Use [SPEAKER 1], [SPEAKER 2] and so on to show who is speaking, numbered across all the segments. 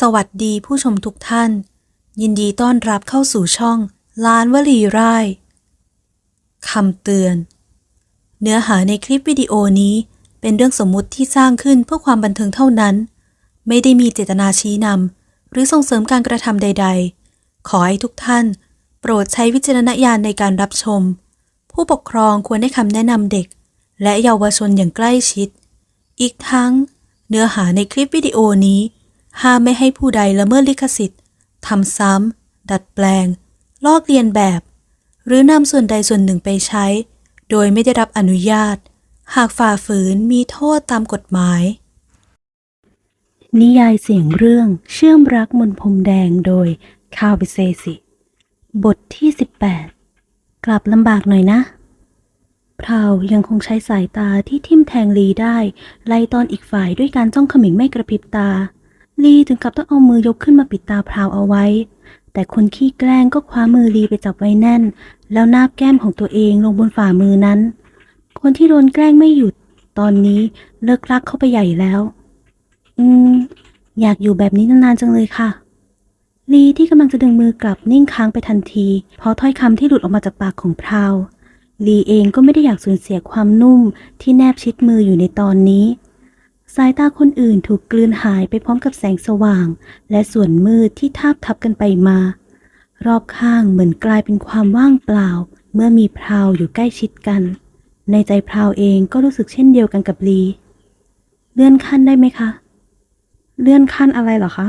[SPEAKER 1] สวัสดีผู้ชมทุกท่าน ยินดีต้อนรับเข้าสู่ช่องล้านวลีร่ายคำเตือน เนื้อหาในคลิปวิดีโอนี้เป็นเรื่องสมมุติที่สร้างขึ้นเพื่อความบันเทิงเท่านั้น ไม่ได้มีเจตนาชี้นำหรือส่งเสริมการกระทำใด ๆ ขอให้ทุกท่าน โปรดใช้วิจารณญาณในการรับชม ผู้ปกครองควรให้คำแนะนำเด็ก และเยาวชนอย่างใกล้ชิด อีกทั้ง เนื้อหาในคลิปวิดีโอนี้ ห้ามไม่ให้ผู้ใดละเมิดลิขสิทธิ์ทำซ้ำ ดัดแปลง ลอกเลียนแบบ หรือนำส่วนใดส่วนหนึ่งไปใช้ โดยไม่ได้รับอนุญาต หากฝ่าฝืนมีโทษตามกฎหมาย
[SPEAKER 2] นิยายเสียงเรื่องเชื่อมรักมนพรมแดงโดยคาวบิเซสิ บทที่ 18 กลับลำบากหน่อยนะพราวยังคงใช้สายตาที่ทิ่มแทงลีได้ ไล่ตอนอีกฝ่ายด้วยการจ้องเขมิงไม่กระพริบตา ลีถึงกับต้องเอามือยกขึ้นมาปิดตาพราวเอาไว้ แต่คนขี้แกล้งก็คว้ามือลีไปจับไว้แน่น แล้วนาบแก้มของตัวเองลงบนฝ่ามือนั้น คนที่โดนแกล้งไม่หยุด ตอนนี้เลิกรักเข้าไปใหญ่แล้ว อืม อยากอยู่แบบนี้นานๆจังเลยค่ะ ลีที่กำลังจะดึงมือกลับนิ่งค้างไปทันที เพราะถ้อยคำที่หลุดออกมาจากปากของพราว ลีเองก็ไม่ได้อยากสูญเสียความนุ่มที่แนบชิดมืออยู่ในตอนนี้ สายตาคนอื่นถูกกลืนหายไปพร้อมกับแสงสว่าง และส่วนมืดที่ทาบทับกันไปมา รอบข้างเหมือนกลายเป็นความว่างเปล่า เมื่อมีพราวอยู่ใกล้ชิดกัน ในใจพราวเองก็รู้สึกเช่นเดียวกันกับลีเลื่อนขั้นได้ไหมคะ เลื่อนขั้นอะไรหรอคะ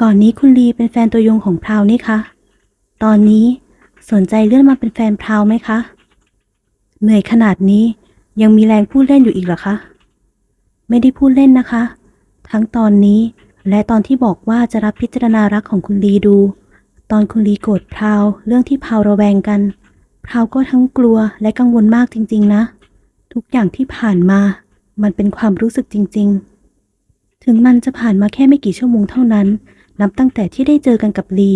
[SPEAKER 2] ก่อนนี้คุณลีเป็นแฟนตัวยงของพราวนี่คะ ตอนนี้สนใจเลื่อนมาเป็นแฟนพราวไหมคะ เหนื่อยขนาดนี้ยังมีแรงพูดเล่นอยู่อีกหรอคะ ไม่ได้พูดเล่นนะคะ ทั้งตอนนี้และตอนที่บอกว่าจะรับพิจารณารักของคุณลีดู ตอนคุณลีโกรธพราวเรื่องที่พราวระแวงกันพราวก็ทั้งกลัวและกังวลมากจริง ๆ นะ ทุกอย่างที่ผ่านมามันเป็นความรู้สึกจริง ๆ ถึงมันจะผ่านมาแค่ไม่กี่ชั่วโมงเท่านั้น นับตั้งแต่ที่ได้เจอกันกับลี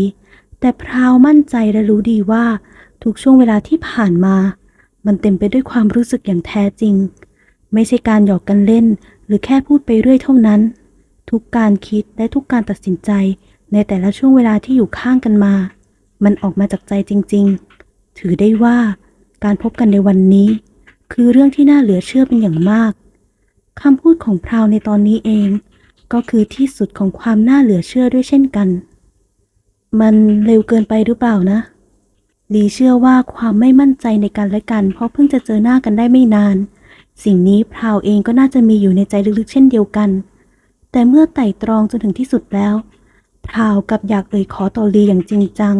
[SPEAKER 2] แต่พราวมั่นใจและรู้ดีว่า ทุกช่วงเวลาที่ผ่านมา มันเต็มไปด้วยความรู้สึกอย่างแท้จริง ไม่ใช่การหยอกกันเล่น หรือแค่พูดไปเรื่อยเท่านั้น ทุกการคิดและทุกการตัดสินใจในแต่ละช่วงเวลาที่อยู่ข้างกันมา มันออกมาจากใจจริง ๆ ถือได้ว่าการพบกันในวันนี้ คือเรื่องที่น่าเหลือเชื่อเป็นอย่างมากคำพูดของพราวในตอนนี้เอง ก็คือที่สุดของความน่าเหลือเชื่อด้วยเช่นกัน มันเร็วเกินไปหรือเปล่านะลีเชื่อว่าความไม่มั่นใจในกันและกัน เพราะเพิ่งจะเจอหน้ากันได้ไม่นาน สิ่งนี้พราวเองก็น่าจะมีอยู่ในใจลึกๆ เช่นเดียวกัน แต่เมื่อไต่ตรองจนถึงที่สุดแล้ว พราวกับอยากเอ่ยขอต่อลีอย่างจริงจัง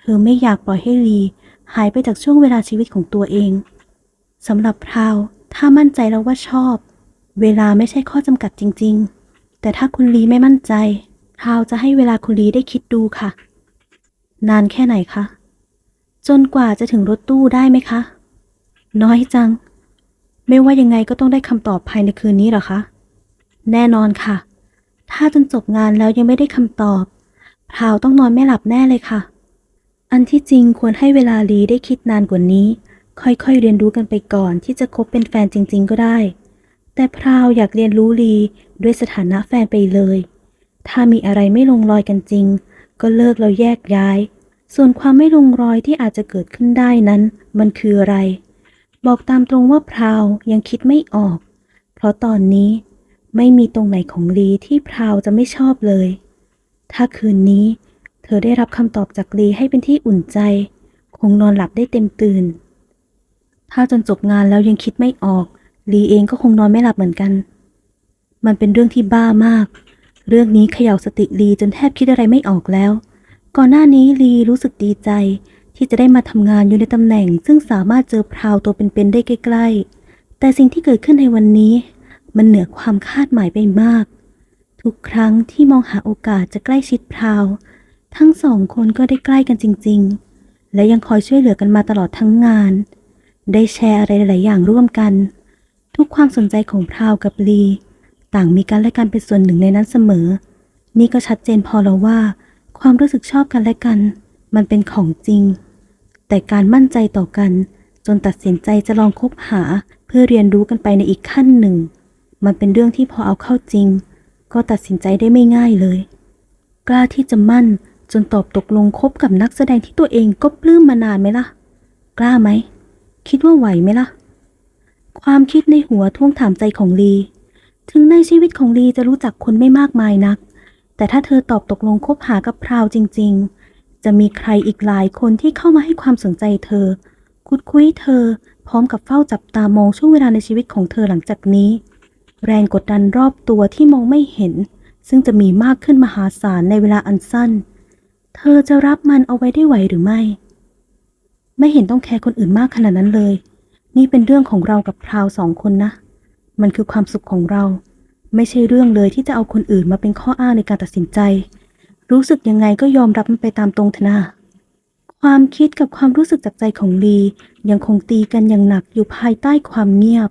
[SPEAKER 2] เธอไม่อยากปล่อยให้ลีหายไปจากช่วงเวลาชีวิตของตัวเองสำหรับพราวถ้ามั่นใจแล้วว่าชอบ เวลาไม่ใช่ข้อจำกัดจริง ๆ แต่ถ้าคุณลีไม่มั่นใจพราวจะให้เวลาคุณลีได้คิดดูค่ะ นานแค่ไหนคะจนกว่าจะถึงรถตู้ได้ไหมคะ น้อยจัง ไม่ว่ายังไงก็ต้องได้คำตอบภายในคืนนี้หรอคะ แน่นอนค่ะ ถ้าจนจบงานแล้วยังไม่ได้คำตอบพราวต้องนอนไม่หลับแน่เลยค่ะ อันที่จริงควรให้เวลาลีได้คิดนานกว่านี้ ค่อยๆเรียนรู้กันไปก่อนที่จะคบเป็นแฟนจริง ๆ ก็ได้ แต่พราวอยากเรียนรู้ลีด้วยสถานะแฟนไปเลย ถ้ามีอะไรไม่ลงรอยกันจริง ก็เลิกแล้วแยกย้าย ส่วนความไม่ลงรอยที่อาจจะเกิดขึ้นได้นั้น มันคืออะไร บอกตามตรงว่าพราวยังคิดไม่ออก เพราะตอนนี้ไม่มีตรงไหนของลีที่พราวจะไม่ชอบเลย ถ้าคืนนี้ เธอได้รับคำตอบจากลีให้เป็นที่อุ่นใจ คงนอนหลับได้เต็มตื่น ถ้าจนจบงานแล้วยังคิดไม่ออก ลีเองก็คงนอนไม่หลับเหมือนกัน มันเป็นเรื่องที่บ้ามาก เรื่องนี้เขย่าสติลีจนแทบคิดอะไรไม่ออกแล้ว ก่อนหน้านี้ลีรู้สึกดีใจ ที่จะได้มาทำงานอยู่ในตำแหน่ง ซึ่งสามารถเจอพราวตัวเป็นๆได้ใกล้ๆ แต่สิ่งที่เกิดขึ้นในวันนี้ มันเหนือความคาดหมายไปมาก ทุกครั้งที่มองหาโอกาสจะใกล้ชิดพราว ทั้งสองคนก็ได้ใกล้กันจริง ๆ และยังคอยช่วยเหลือกันมาตลอดทั้งงาน ได้แชร์อะไรหลายอย่างร่วมกัน ทุกความสนใจของพราวกับลี ต่างมีกันและกันเป็นส่วนหนึ่งในนั้นเสมอ นี่ก็ชัดเจนพอแล้วว่า ความรู้สึกชอบกันและกัน มันเป็นของจริง แต่การมั่นใจต่อกัน จนตัดสินใจจะลองคบหาเพื่อเรียนรู้กันไปในอีกขั้นหนึ่ง มันเป็นเรื่องที่พอเอาเข้าจริง ก็ตัดสินใจได้ไม่ง่ายเลย กล้าที่จะมั่นจนตอบตกลงคบกับนักแสดงที่ตัวเองก็ปลื้มมานานไหมล่ะ กล้าไหม คิดว่าไหวไหมล่ะ ความคิดในหัวท่วงถามใจของลี ถึงในชีวิตของลีจะรู้จักคนไม่มากมายนัก แต่ถ้าเธอตอบตกลงคบหากับพราวจริง ๆ จะมีใครอีกหลายคนที่เข้ามาให้ความสนใจเธอ คุดคุยเธอ พร้อมกับเฝ้าจับตามองช่วงเวลาในชีวิตของเธอหลังจากนี้ แรงกดดันรอบตัวที่มองไม่เห็น ซึ่งจะมีมากขึ้นมหาศาลในเวลาอันสั้น เธอจะรับมันเอาไว้ได้ไหวหรือไม่ ไม่เห็นต้องแคร์คนอื่นมากขนาดนั้นเลย นี่เป็นเรื่องของเรากับพราวสองคนนะ มันคือความสุขของเรา ไม่ใช่เรื่องเลยที่จะเอาคนอื่นมาเป็นข้ออ้างในการตัดสินใจ รู้สึกยังไงก็ยอมรับมันไปตามตรงเถอะนะความคิดกับความรู้สึกจากใจของลียังคงตีกันอย่างหนักอยู่ภายใต้ความเงียบ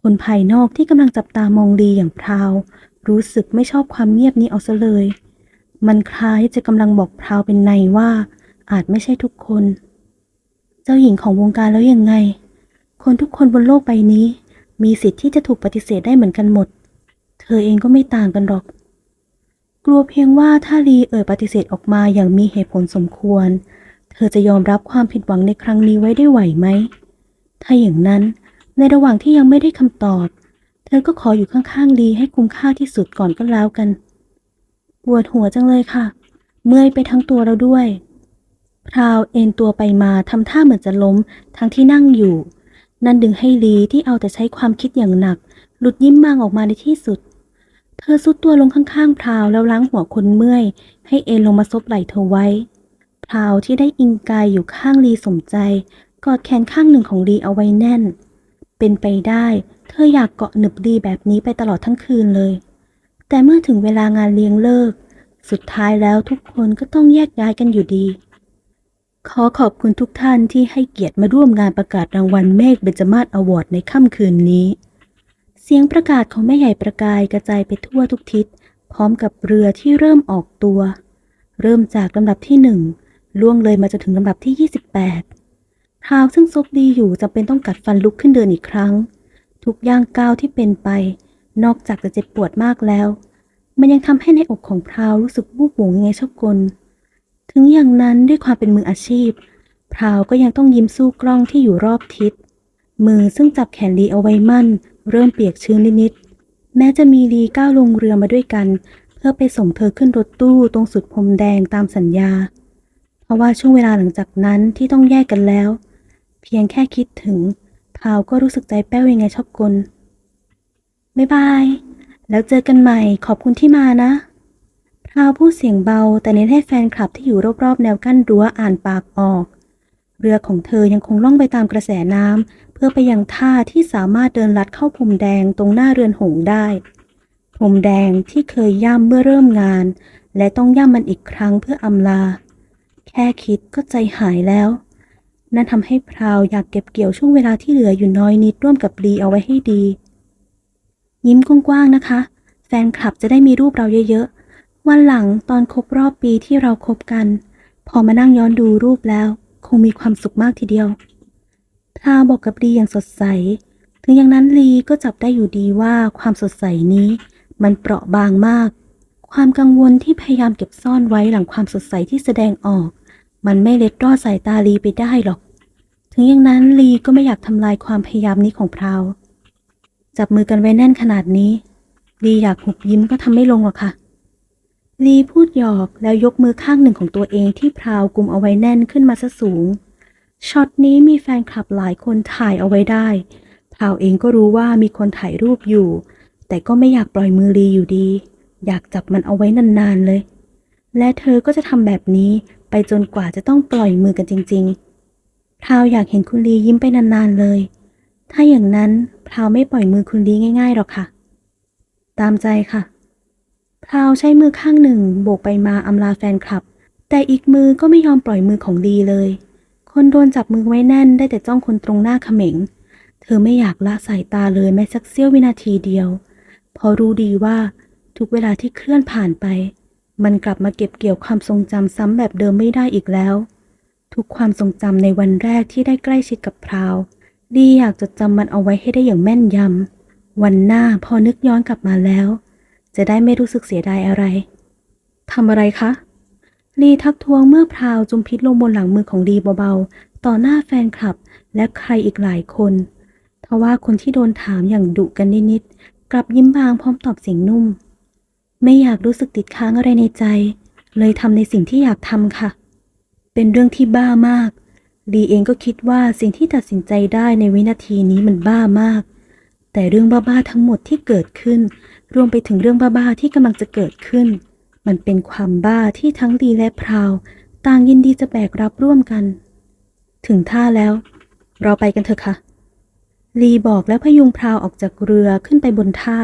[SPEAKER 2] คนภายนอกที่กำลังจับตามองลีอย่างพราว รู้สึกไม่ชอบความเงียบนี้เอาซะเลย มันคล้ายจะกำลังบอกพราวเป็นในว่า อาจไม่ใช่ทุกคน เจ้าหญิงของวงการแล้วยังไง คนทุกคนบนโลกใบนี้ มีสิทธิ์ที่จะถูกปฏิเสธได้เหมือนกันหมด เธอเองก็ไม่ต่างกันหรอก กลัวเพียงว่าถ้าลีเอ่ยปฏิเสธออกมาอย่างมีเหตุผลสมควร เธอจะยอมรับความผิดหวังในครั้งนี้ไว้ได้ไหวไหม ถ้าอย่างนั้นในระหว่างที่ยังไม่ได้คำตอบ เธอก็ขออยู่ข้างๆลีให้คุ้มค่าที่สุดก่อนก็แล้วกัน ปวดหัวจังเลยค่ะ เมื่อยไปทั้งตัวแล้วด้วย พราวเอนตัวไปมาทำท่าเหมือนจะล้มทั้งที่นั่งอยู่ นั่นดึงให้ลีที่เอาแต่ใช้ความคิดอย่างหนัก หลุดยิ้มบางออกมาในที่สุด ธอซุดตัวลงข้างๆพราวแล้วล้างหัวคนเมื่อย ให้เอนลงมาซบไหล่เธอไว้ พราวที่ได้อิงกายอยู่ข้างลีสมใจ กอดแขนข้างหนึ่งของลีเอาไว้แน่น เป็นไปได้ เธออยากเกาะหนึบลีแบบนี้ไปตลอดทั้งคืนเลย แต่เมื่อถึงเวลางานเลี้ยงเลิก สุดท้ายแล้วทุกคนก็ต้องแยกย้ายกันอยู่ดี ขอขอบคุณทุกท่านที่ให้เกียรติมาร่วมงานประกาศรางวัลเมฆเบญจมาศอวอร์ดในค่ำคืนนี้ เสียงประกาศของแม่ใหญ่ประกายกระจายไปทั่วทุกทิศ พร้อมกับเรือที่เริ่มออกตัว เริ่มจากลำดับที่หนึ่งล่วงเลยมาจนถึงลำดับที่ 28พราวซึ่งซบดีอยู่จำเป็นต้องกัดฟันลุกขึ้นเดินอีกครั้ง ทุกย่างก้าวที่เป็นไป นอกจากจะเจ็บปวดมากแล้ว มันยังทำให้ในอกของพราวรู้สึกวูบหวงยังไงชอบกล ถึงอย่างนั้นด้วยความเป็นมืออาชีพ พราวก็ยังต้องยิ้มสู้กล้องที่อยู่รอบทิศ มือซึ่งจับแขนลีเอาไว้มั่น เริ่มเปียกชื้นนิดๆแม้จะมีลีก้าวลงเรือมาด้วยกัน เพื่อไปส่งเธอขึ้นรถตู้ตรงสุดพรมแดงตามสัญญา เพราะว่าช่วงเวลาหลังจากนั้นที่ต้องแยกกันแล้ว เพียงแค่คิดถึงพาวก็รู้สึกใจแป้วยังไงชอบกลบ๊ายบาย แล้วเจอกันใหม่ขอบคุณที่มานะพาวพูดเสียงเบาแต่เน้นให้แฟนคลับที่อยู่รอบๆ แนวกั้นรั้วอ่านปากออก เรือของเธอยังคงล่องไปตามกระแสน้ำ พื่อไปยังท่าที่สามารถเดินลัดเข้าพรมแดงตรงหน้าเรือนหงส์ได้พรมแดงที่เคยย่ำเมื่อเริ่มงาน และต้องย่ำมันอีกครั้งเพื่ออำลา แค่คิดก็ใจหายแล้ว นั่นทำให้พราวอยากเก็บเกี่ยวช่วงเวลาที่เหลืออยู่น้อยนิดร่วมกับลีเอาไว้ให้ดี ยิ้มกว้างๆนะคะ แฟนคลับจะได้มีรูปเราเยอะๆ วันหลังตอนครบรอบปีที่เราคบกัน พอมานั่งย้อนดูรูปแล้ว คงมีความสุขมากทีเดียว พราบอกกับลีอย่างสดใส ถึงอย่างนั้นลีก็จับได้อยู่ดีว่าความสดใสนี้ มันเปราะบางมาก ความกังวลที่พยายามเก็บซ่อนไว้หลังความสดใสที่แสดงออก มันไม่เล็ดรอดสายตาลีไปได้หรอก ถึงอย่างนั้นลีก็ไม่อยากทำลายความพยายามนี้ของพราวจับมือกันไว้แน่นขนาดนี้ลีอยากหุบยิ้มก็ทำไม่ลงหรอกค่ะลีพูดหยอกแล้วยกมือข้างหนึ่งของตัวเองที่พราวกุมเอาไว้แน่นขึ้นมาซะสูง ช็อตนี้มีแฟนคลับหลายคนถ่ายเอาไว้ได้พราวเองก็รู้ว่ามีคนถ่ายรูปอยู่ แต่ก็ไม่อยากปล่อยมือลีอยู่ดี อยากจับมันเอาไว้นานๆเลย และเธอก็จะทำแบบนี้ไปจนกว่าจะต้องปล่อยมือกันจริงๆพราวอยากเห็นคุณลียิ้มไปนานๆเลย ถ้าอย่างนั้นพราวไม่ปล่อยมือคุณลีง่ายๆหรอกค่ะ ตามใจค่ะพราวใช้มือข้างหนึ่งโบกไปมาอำลาแฟนคลับ แต่อีกมือก็ไม่ยอมปล่อยมือของลีเลย คนโดนจับมือไว้แน่นได้แต่จ้องคนตรงหน้าเขม็ง เธอไม่อยากละสายตาเลยแม้สักเสี้ยววินาทีเดียวเพอรู้ดีว่าทุกเวลาที่เคลื่อนผ่านไป มันกลับมาเก็บเกี่ยวความทรงจำซ้ำแบบเดิมไม่ได้อีกแล้ว ทุกความทรงจำในวันแรกที่ได้ใกล้ชิดกับพราว ดีอยากจดจำมันเอาไว้ให้ได้อย่างแม่นยำวันหน้าพอนึกย้อนกลับมาแล้วจจะได้ไม่รู้สึกเสียดายอะไรทำอะไรคะ ลีทักท้วงเมื่อพราวจุมพิษลงบนหลังมือของลีเบาๆ ต่อหน้าแฟนคลับและใครอีกหลายคนทว่าคนที่โดนถามอย่างดุกันนิดๆ กลับยิ้มบางพร้อมตอบเสียงนุ่ม ไม่อยากรู้สึกติดค้างอะไรในใจ เลยทำในสิ่งที่อยากทำค่ะ เป็นเรื่องที่บ้ามากลีเองก็คิดว่าสิ่งที่ตัดสินใจได้ในวินาทีนี้มันบ้ามาก แต่เรื่องบ้าๆทั้งหมดที่เกิดขึ้น รวมไปถึงเรื่องบ้าๆที่กำลังจะเกิดขึ้น มันเป็นความบ้าที่ทั้งลีและพราว ต่างยินดีจะแบกรับร่วมกัน ถึงท่าแล้ว เราไปกันเถอะค่ะ ลีบอกแล้วพยุงพราวออกจากเรือขึ้นไปบนท่า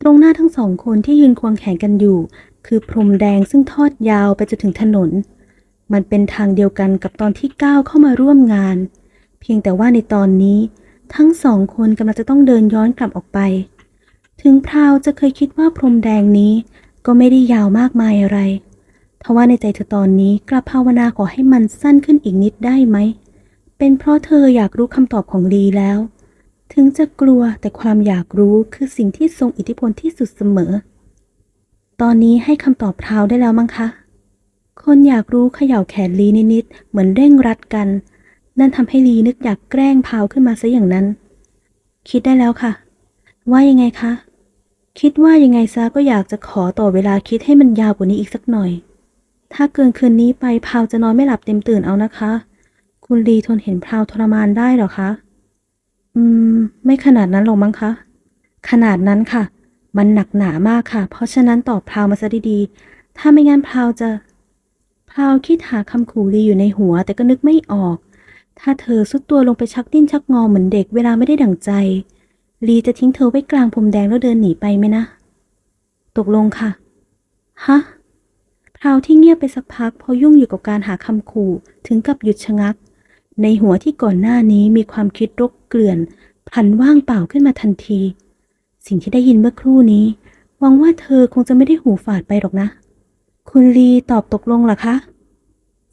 [SPEAKER 2] ตรงหน้าทั้งสองคนที่ยืนควงแขนกันอยู่ คือพรมแดงซึ่งทอดยาวไปจนถึงถนน มันเป็นทางเดียวกันกับตอนที่ก้าวเข้ามาร่วมงาน เพียงแต่ว่าในตอนนี้ ทั้งสองคนกำลังจะต้องเดินย้อนกลับออกไป ถึงพราวจะเคยคิดว่าพรมแดงนี้ ก็ไม่ได้ยาวมากมายอะไร ทว่าในใจเธอตอนนี้กลับภาวนาขอให้มันสั้นขึ้นอีกนิดได้ไหม เป็นเพราะเธออยากรู้คำตอบของลีแล้ว ถึงจะกลัวแต่ความอยากรู้คือสิ่งที่ทรงอิทธิพลที่สุดเสมอ ตอนนี้ให้คำตอบพราวได้แล้วมั้งคะ คนอยากรู้เขย่าแขนลีนิดๆเหมือนเร่งรัดกัน นั่นทำให้ลีนึกอยากแกล้งพราวขึ้นมาซะอย่างนั้น คิดได้แล้วค่ะ ว่ายังไงคะ คิดว่ายังไงซะก็อยากจะขอต่อเวลาคิดให้มันยาวกว่านี้อีกสักหน่อย ถ้าเกินคืนนี้ไปพาวจะนอนไม่หลับเต็มตื่นเอานะคะ คุณลีทนเห็นพราวทรมานได้หรอคะ อืม ไม่ขนาดนั้นหรอกมั้งคะ ขนาดนั้นค่ะ มันหนักหนามากค่ะ เพราะฉะนั้นตอบพราวมาซะดีๆ ถ้าไม่งั้นพราวจะพราวคิดหาคำขู่ลีอยู่ในหัว แต่ก็นึกไม่ออก ถ้าเธอสุดตัวลงไปชักดิ้นชักงอเหมือนเด็กเวลาไม่ได้ดั่งใจ ลีจะทิ้งเธอไว้กลางพรมแดงแล้วเดินหนีไปไหมนะ ตกลงค่ะ ฮะ พราวที่เงียบไปสักพักพอยุ่งอยู่กับการหาคำขู่ถึงกับหยุดชะงัก ในหัวที่ก่อนหน้านี้มีความคิดรกเกลื่อนพันว่างเปล่าขึ้นมาทันที สิ่งที่ได้ยินเมื่อครู่นี้หวังว่าเธอคงจะไม่ได้หูฝาดไปหรอกนะ คุณลีตอบตกลงหรอคะ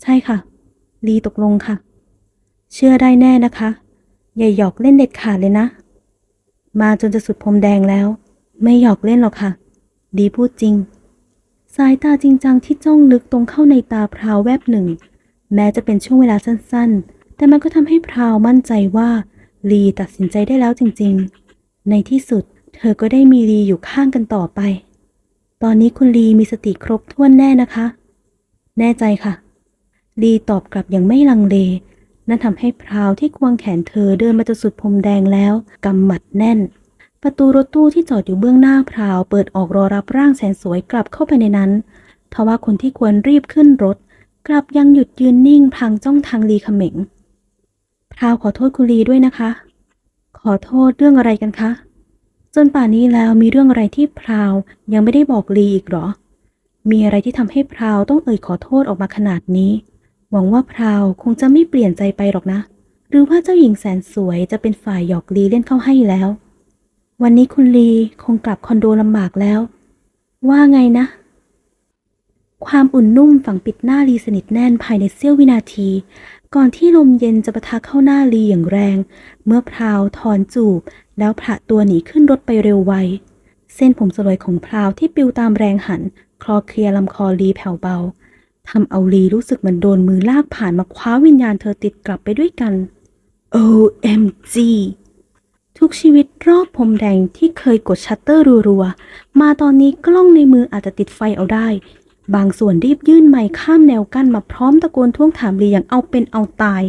[SPEAKER 2] ใช่ค่ะ ลีตกลงค่ะ เชื่อได้แน่นะคะ อย่าหยอกเล่นเด็ดขาดเลยนะ มาจนจะสุดพรมแดงแล้ว ไม่หยอกเล่นหรอกค่ะ ดีพูดจริง สายตาจริงจังที่จ้องลึกตรงเข้าในตาพราวแวบหนึ่ง แม้จะเป็นช่วงเวลาสั้นๆ แต่มันก็ทำให้พราวมั่นใจว่าลีตัดสินใจได้แล้วจริงๆ ในที่สุดเธอก็ได้มีลีอยู่ข้างกันต่อไป ตอนนี้คุณลีมีสติครบถ้วนแน่นะคะ แน่ใจค่ะ ลีตอบกลับอย่างไม่ลังเล นั่นทำให้พราวที่ควงแขนเธอเดินมาจนสุดพรมแดงแล้วกำหมัดแน่น ประตูรถตู้ที่จอดอยู่เบื้องหน้าพราวเปิดออกรอรับร่างแสนสวยกลับเข้าไปในนั้นทว่าคนที่ควรรีบขึ้นรถ กลับยังหยุดยืนนิ่งพลางจ้องทางลีเขม็งพราวขอโทษคุณลีด้วยนะคะ ขอโทษเรื่องอะไรกันคะจนป่านนี้แล้วมีเรื่องอะไรที่พราวยังไม่ได้บอกลีอีกเหรอ มีอะไรที่ทำให้พราวต้องเอ่ยขอโทษออกมาขนาดนี้ หวังว่าพราวคงจะไม่เปลี่ยนใจไปหรอกนะ หรือว่าเจ้าหญิงแสนสวยจะเป็นฝ่ายหยอกลีเล่นเข้าให้แล้ว วันนี้คุณลีคงกลับคอนโดลำบากแล้ว ว่าไงนะ ความอุ่นนุ่มฝังปิดหน้าลีสนิทแน่นภายในเสี้ยววินาที ก่อนที่ลมเย็นจะปะทะเข้าหน้าลีอย่างแรง เมื่อพราวถอนจูบ แล้วผละตัวหนีขึ้นรถไปเร็วไว เส้นผมสลวยของพราวที่ปลิวตามแรงหัน คลอเคลียลำคอลีแผ่วเบา ทำเอาลีรู้สึกเหมือนโดนมือลากผ่านมาคว้าวิญญาณเธอติดกลับไปด้วยกัน OMG ทุกชีวิตรอบพรมแดงที่เคยกดชัตเตอร์รัวๆ มาตอนนี้กล้องในมืออาจจะติดไฟเอาได้ บางส่วนรีบยื่นไมค์ข้ามแนวกั้นมาพร้อมตะโกนท้วงถามลีอย่างเอาเป็นเอาตาย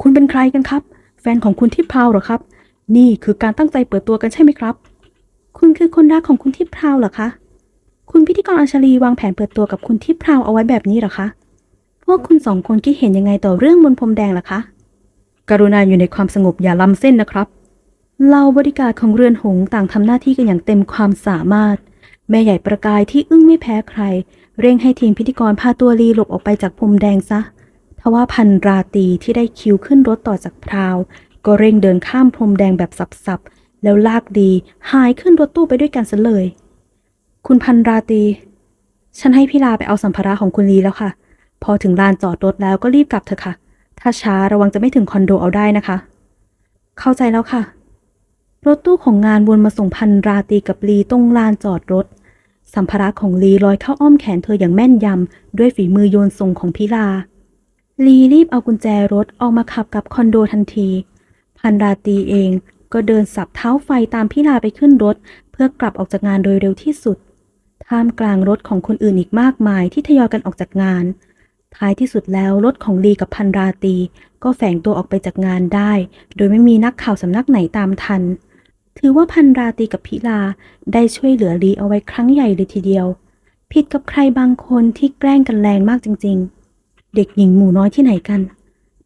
[SPEAKER 2] คุณเป็นใครกันครับ แฟนของคุณที่พราวหรอครับ นี่คือการตั้งใจเปิดตัวกันใช่ไหมครับ คุณคือคนรักของคุณที่พราวหรอคะ คุณพิธีกรอัญชลีวางแผนเปิดตัวกับคุณที่พราวเอาไว้แบบนี้หรอคะ พวกคุณสองคนคิดเห็นยังไงต่อเรื่องบนพรมแดงล่ะคะ กรุณาอยู่ในความสงบอย่าล้ำเส้นนะครับเหล่าบริการของเรือนหงส์ต่างทำหน้าที่กันอย่างเต็มความสามารถ แม่ใหญ่ประกายที่อึ้งไม่แพ้ใคร เร่งให้ทีมพิธีกรพาตัวลีหลบออกไปจากพรมแดงซะ ทว่าพันราตีที่ได้คิวขึ้นรถต่อจากพราว ก็เร่งเดินข้ามพรมแดงแบบสับๆแล้วลากดีหายขึ้นรถตู้ไปด้วยกันซะเลย คุณพันราตี ฉันให้พี่ลาไปเอาสัมภาระของคุณลีแล้วค่ะ พอถึงลานจอดรถแล้วก็รีบกลับเถอะค่ะ ถ้าช้าระวังจะไม่ถึงคอนโดเอาได้นะคะ เข้าใจแล้วค่ะ รถตู้ของงานวนมาส่งพันราตีกับลีตรงลานจอดรถ สัมภาระของลีลอยเข้าอ้อมแขนเธออย่างแม่นยำด้วยฝีมือโยนส่งของพิลา ลีรีบเอากุญแจรถออกมาขับกลับคอนโดทันที พันราตีเองก็เดินสับเท้าไฟตามพิลาไปขึ้นรถ เพื่อกลับออกจากงานโดยเร็วที่สุด ท่ามกลางรถของคนอื่นอีกมากมายที่ทยอยกันออกจากงาน ท้ายที่สุดแล้วรถของลีกับพันราตี ก็แฝงตัวออกไปจากงานได้ โดยไม่มีนักข่าวสำนักไหนตามทัน ถือว่าพันราตีกับพิลาได้ช่วยเหลือลีเอาไว้ครั้งใหญ่เลยทีเดียว ผิดกับใครบางคนที่แกล้งกันแรงมากจริง ๆ เด็กหญิงหมู่น้อยที่ไหนกัน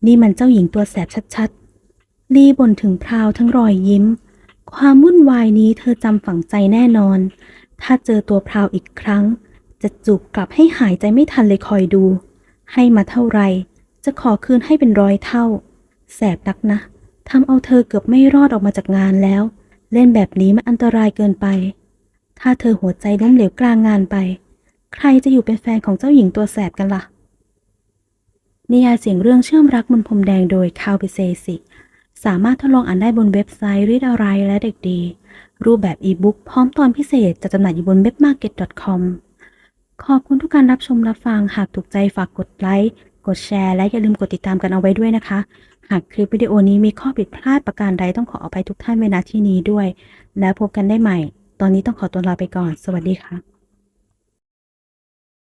[SPEAKER 2] นี่มันเจ้าหญิงตัวแสบชัดๆ ลีบ่นถึงพราวทั้งรอยยิ้ม ความวุ่นวายนี้เธอจำฝังใจแน่นอน ถ้าเจอตัวพราวอีกครั้ง จะจูบกลับให้หายใจไม่ทันเลยคอยดู ให้มาเท่าไหรจะขอคืนให้เป็นร้อยเท่า แสบนักนะทำเอาเธอเกือบไม่รอดออกมาจากงานแล้ว เล่นแบบนี้มันอันตรายเกินไป ถ้าเธอหัวใจล้มเหลวกลางงานไป ใครจะอยู่เป็นแฟนของเจ้าหญิงตัวแสบกันล่ะนิยายเสียงเรื่องเชื่อมรักบนพรมแดงโดยคาวบิเซสิ สามารถทดลองอ่านได้บนเว็บไซต์ Read a r i และเด็กดี รูปแบบอีบุ๊กพร้อมตอนพิเศษจะจำหน่ายอยู่บน webmarket.com ขอบคุณทุกการรับชมรับฟัง หากถูกใจฝากกดไลค์ กดแชร์ และอย่าลืมกดติดตามกันเอาไว้ด้วยนะคะ หากคลิปวิดีโอนี้มีข้อผิดพลาดประการใดต้องขออภัยทุกท่านไว้ณที่นี้ด้วย แล้วพบกันได้ใหม่ ตอนนี้ต้องขอตัวลาไปก่อน สวัสดีค่ะ